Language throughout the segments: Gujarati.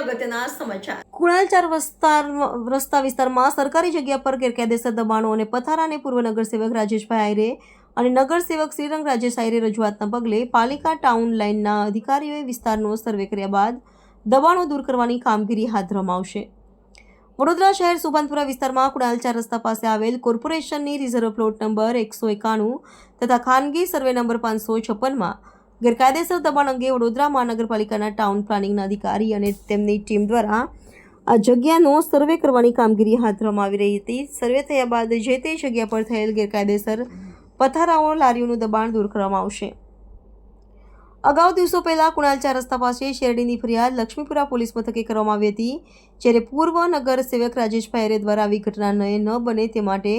અગત્યના સમાચાર. કુણાલચાર વિસ્તાર રસ્તા વિસ્તારમાં સરકારી જગ્યા પર ગેરકાયદેસર દબાણો અને પથારાને પૂર્વ નગરસેવક રાજેશભાઈ આયરે અને નગરસેવક શ્રીરંગ રાજેશ આયરે રજૂઆતના પગલે પાલિકા ટાઉન લાઇનના અધિકારીઓએ વિસ્તારનો સર્વે કર્યા બાદ દબાણો દૂર કરવાની કામગીરી હાથ ધરવામાં વડોદરા શહેર સુભાનપુરા વિસ્તારમાં કુણાલ ચાર રસ્તા પાસે આવેલ કોર્પોરેશનની રિઝર્વ પ્લોટ નંબર એકસો એકાણું તથા ખાનગી સર્વે નંબર પાંચસો છપ્પનમાં ગેરકાયદેસર દબાણ અંગે વડોદરા મહાનગરપાલિકાના ટાઉન પ્લાનિંગના અધિકારી અને તેમની ટીમ દ્વારા આ જગ્યાનો સર્વે કરવાની કામગીરી હાથ ધરવામાં આવી રહી હતી. સર્વે થયા બાદ જે તે જગ્યા પર થયેલ ગેરકાયદેસર પથારાઓ, લારીઓનું દબાણ દૂર કરવામાં આવશે. અગાઉ દિવસો પહેલા કુણાલ ચાર રસ્તા પાસે શેરડીની ફરિયાદ લક્ષ્મીપુરા પોલીસ મથકે કરવામાં આવી હતી, જ્યારે પૂર્વ નગર સેવક રાજેશભાઈ એરે દ્વારા આવી ઘટના ન ન બને તે માટે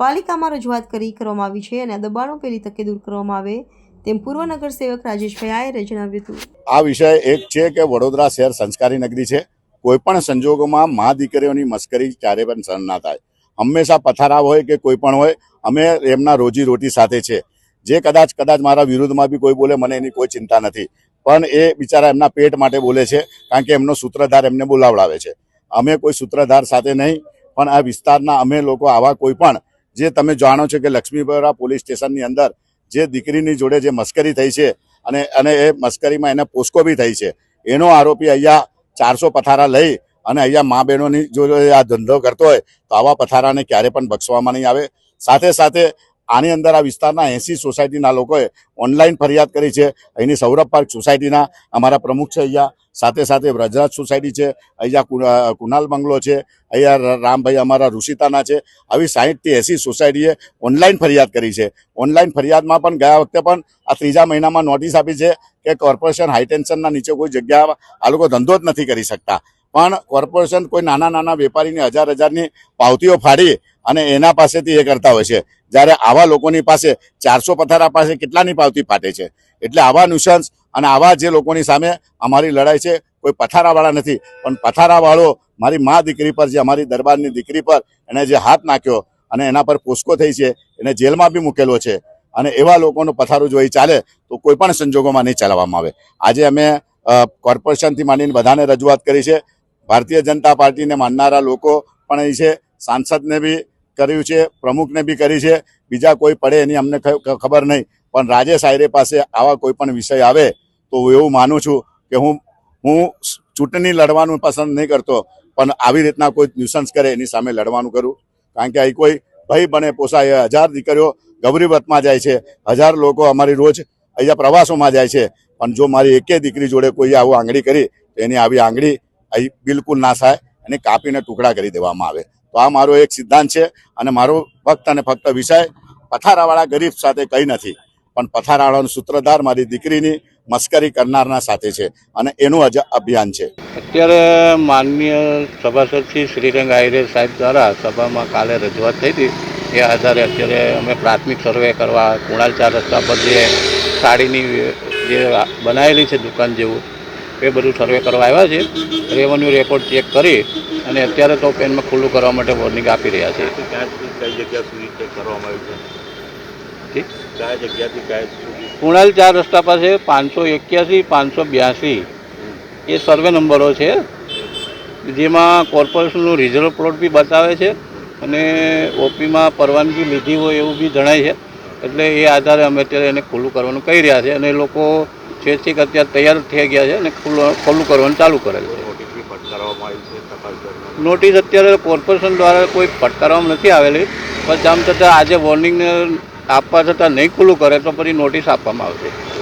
પાલિકામાં રજૂઆત કરી કરવામાં આવી છે અને દબાણો પહેલી તકે દૂર કરવામાં આવે તેમ પૂર્વ નગર સેવક રાજેશભાઈ આયરે જણાવ્યું હતું. આ વિષય એક છે કે વડોદરા શહેર સંસ્કારી નગરી છે. કોઈ પણ સંજોગોમાં મા દીકરીઓની મસ્કરી ક્યારે પણ સહન ના થાય. હંમેશા પથારા હોય કે કોઈ પણ હોય, અમે એમના રોજી રોટી સાથે છે. જે કદાચ કદાચ મારા વિરુદ્ધમાં બી કોઈ બોલે, મને એની કોઈ ચિંતા નથી. પણ એ બિચારા એમના પેટ માટે બોલે છે, કારણ કે એમનો સૂત્રધાર એમને બોલાવડાવે છે. અમે કોઈ સૂત્રધાર સાથે નહીં, પણ આ વિસ્તારના અમે લોકો આવા કોઈ પણ, જે તમે જાણો છો કે લક્ષ્મીપુરા પોલીસ સ્ટેશનની અંદર જે દીકરીની જોડે જે મસ્કરી થઈ છે અને અને એ મસ્કરીમાં એને પોસ્કો બી થઈ છે. એનો આરોપી અહીંયા ચારસો પથારા લઈ અને અહીંયા મા બહેનોની જો આ ધંધો કરતો હોય તો આવા પથારાને ક્યારે પણ બક્ષવામાં નહીં આવે. સાથે સાથે આની અંદર આ વિસ્તારના એસી સોસાયટીના લોકોએ ઓનલાઈન ફરિયાદ કરી છે. અહીંની સૌરભ પાર્ક સોસાયટીના અમારા પ્રમુખ છે અહીંયા. સાથે સાથે વ્રજરાજ સોસાયટી છે. અહીંયા કુનાલ બંગલો છે. અહીંયા રામભાઈ અમારા ઋષિતાના છે. આવી સાહીઠથી એસી સોસાયટીએ ઓનલાઈન ફરિયાદ કરી છે. ઓનલાઈન ફરિયાદમાં પણ ગયા વખતે પણ આ ત્રીજા મહિનામાં નોટિસ આપી છે કે કોર્પોરેશન હાઈટેન્શનના નીચે કોઈ જગ્યા આ લોકો ધંધો જ નથી કરી શકતા. પણ કોર્પોરેશન કોઈ નાના નાના વેપારીની હજાર હજારની પાવતીઓ ફાડી અને એના પાસેથી એ કરતા હોય છે. જ્યારે આવા લોકોની પાસે ચારસો પથારા પાસે કેટલાની પાવતી ફાટે છે? એટલે આવા ન્યુસન્સ અને આવા જે લોકોની સામે અમારી લડાઈ છે, કોઈ પથારાવાળા નથી. પણ પથારાવાળો મારી મા દીકરી પર, જે અમારી દરબારની દીકરી પર એણે જે હાથ નાખ્યો અને એના પર પોસ્કો થઈ છે, એને જેલમાં બી મૂકેલો છે અને એવા લોકોનું પથારું જો એ ચાલે તો કોઈ પણ સંજોગોમાં નહીં ચલાવવામાં આવે. આજે અમે કોર્પોરેશનથી માંડીને બધાને રજૂઆત કરી છે ભારતીય જનતા પાર્ટીને માનનારા લોકો પણ અહીં છે, સાંસદને બી કર્યું છે, પ્રમુખને બી કરી છે. બીજા કોઈ પડે એની અમને ખબર નહીં. પણ રાજેશ આયરે પાસે આવા કોઈ પણ વિષય આવે તો હું એવું માનું છું કે હું હું ચૂંટણી લડવાનું પસંદ નહીં કરતો, પણ આવી રીતના કોઈ ન્યુસન્સ કરે એની સામે લડવાનું કરું. કારણ કે અહીં કોઈ ભય બને પોસાય. હજાર દીકરીઓ ગૌરીવતમાં જાય છે. હજાર લોકો અમારી રોજ અહીંયા પ્રવાસોમાં જાય છે. પણ જો મારી એકે દીકરી જોડે કોઈ આવું આંગળી કરી, તો એની આવી આંગળી અહીં બિલકુલ ના થાય અને કાપીને ટુકડા કરી દેવામાં આવે. તો આ મારો એક સિદ્ધાંત છે અને મારો ફક્ત અને ફક્ત વિષય પથારાવાળા ગરીબ સાથે કંઈ નથી, પણ પથારાવાળાનો સૂત્રધાર મારી દીકરીની મસ્કરી કરનારના સાથે છે અને એનું અજ અભિયાન છે. અત્યારે માનનીય સભાસદ શ્રી શ્રીરંગ આહિરે સાહેબ દ્વારા સભામાં કાલે રજૂઆત થઈ હતી. એ આધારે અત્યારે અમે પ્રાથમિક સર્વે કરવા કુણાલ ચાર રસ્તા પર જે સાડીની જે બનાવેલી છે દુકાન જેવું એ બધું સર્વે કરવા આવ્યા છે રેવન્યુ રેકોર્ડ ચેક કરી અને અત્યારે તો પેનમાં ખુલ્લું કરવા માટે વોર્નિંગ આપી રહ્યા છે? કુણાલ ચાર રસ્તા પાસે પાંચસો એક્યાસી પાંચસો બ્યાસી એ સર્વે નંબરો છે જેમાં કોર્પોરેશનનું રિઝર્વ પ્લોટ બી બતાવે છે અને ઓપીમાં પરવાનગી લીધી હોય એવું બી જણાય છે. એટલે એ આધારે અમે અત્યારે એને ખુલ્લું કરવાનું કહી રહ્યા છે અને લોકો છેક અત્યારે તૈયાર થઈ ગયા છે અને ખુલ્લું ખુલ્લું કરવાનું ચાલુ કરેલ છે. નોટિસ અત્યારે કોર્પોરેશન દ્વારા કોઈ ફટકારવામાં નથી આવેલી પણ આમ છતાં આજે વોર્નિંગ આપવા છતાં નહીં ખુલ્લું કરે તો પછી નોટિસ આપવામાં આવશે.